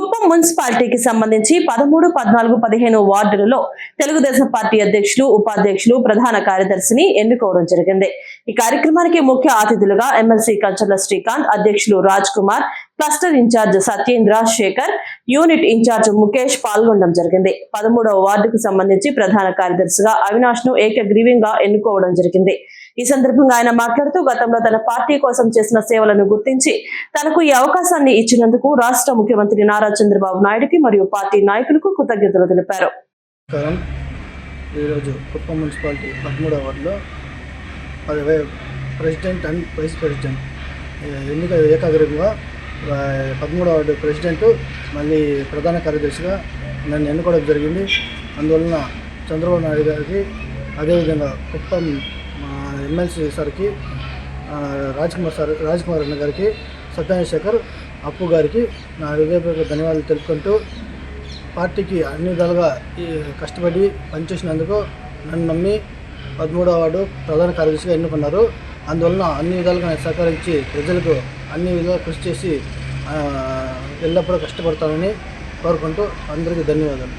కుప్పం మున్సిపాలిటీకి సంబంధించి పదమూడు పద్నాలుగు పదిహేను వార్డులలో తెలుగుదేశం పార్టీ అధ్యక్షులు ఉపాధ్యక్షులు ప్రధాన కార్యదర్శిని ఎన్నుకోవడం జరిగింది. ఈ కార్యక్రమానికి ముఖ్య అతిథులుగా ఎమ్మెల్సీ కంచర్ల శ్రీకాంత్ అధ్యక్షులు Raj Kumar cluster incharge Satyendra Sekhar unit incharge Mukesh పాల్గొనడం జరిగింది. పదమూడవ వార్డుకు సంబంధించి ప్రధాన కార్యదర్శిగా అవినాష్ను ఏకగ్రీవంగా ఎన్నుకోవడం జరిగింది. ఈ సందర్భంగా ఆయన మాట్లాడుతూ గతంలో తన పార్టీ కోసం చేసిన సేవలను గుర్తించి తనకు ఈ అవకాశాన్ని ఇచ్చినందుకు రాష్ట్ర ముఖ్యమంత్రి నారా చంద్రబాబు నాయుడుకి మరియు పార్టీ నాయకులకు కృతజ్ఞతలు తెలిపారు. ఈరోజు కుప్పం మున్సిపాలిటీ పదమూడవ వార్డులో ప్రెసిడెంట్ అండ్ వైస్ ప్రెసిడెంట్ ఎన్నిక ఏకాగ్రంగా పదమూడవ వార్డు ప్రెసిడెంట్ మళ్ళీ ప్రధాన కార్యదర్శిగా నన్ను ఎన్నుకోవడం జరిగింది. అందువలన చంద్రబాబు నాయుడు గారికి అదేవిధంగా కుప్పం ఎమ్మెల్సీ సార్కి రాజ్కుమార్ రాజ్ కుమార్ సార్ రాజ్ కుమార్ అన్న గారికి సత్యశేఖర్ అప్పు గారికి నా హృదయపూర్వక ధన్యవాదాలు తెలుపుకుంటూ పార్టీకి అన్ని విధాలుగా ఈ కష్టపడి పనిచేసినందుకు నన్ను నమ్మి పదమూడవ వార్డు ప్రధాన కార్యదర్శిగా ఎన్నుకున్నారు. అందువలన అన్ని విధాలుగా సహకరించి ప్రజలకు అన్ని విధాలుగా కృషి చేసి ఎల్లప్పుడూ కష్టపడతానని కోరుకుంటూ అందరికీ ధన్యవాదాలు.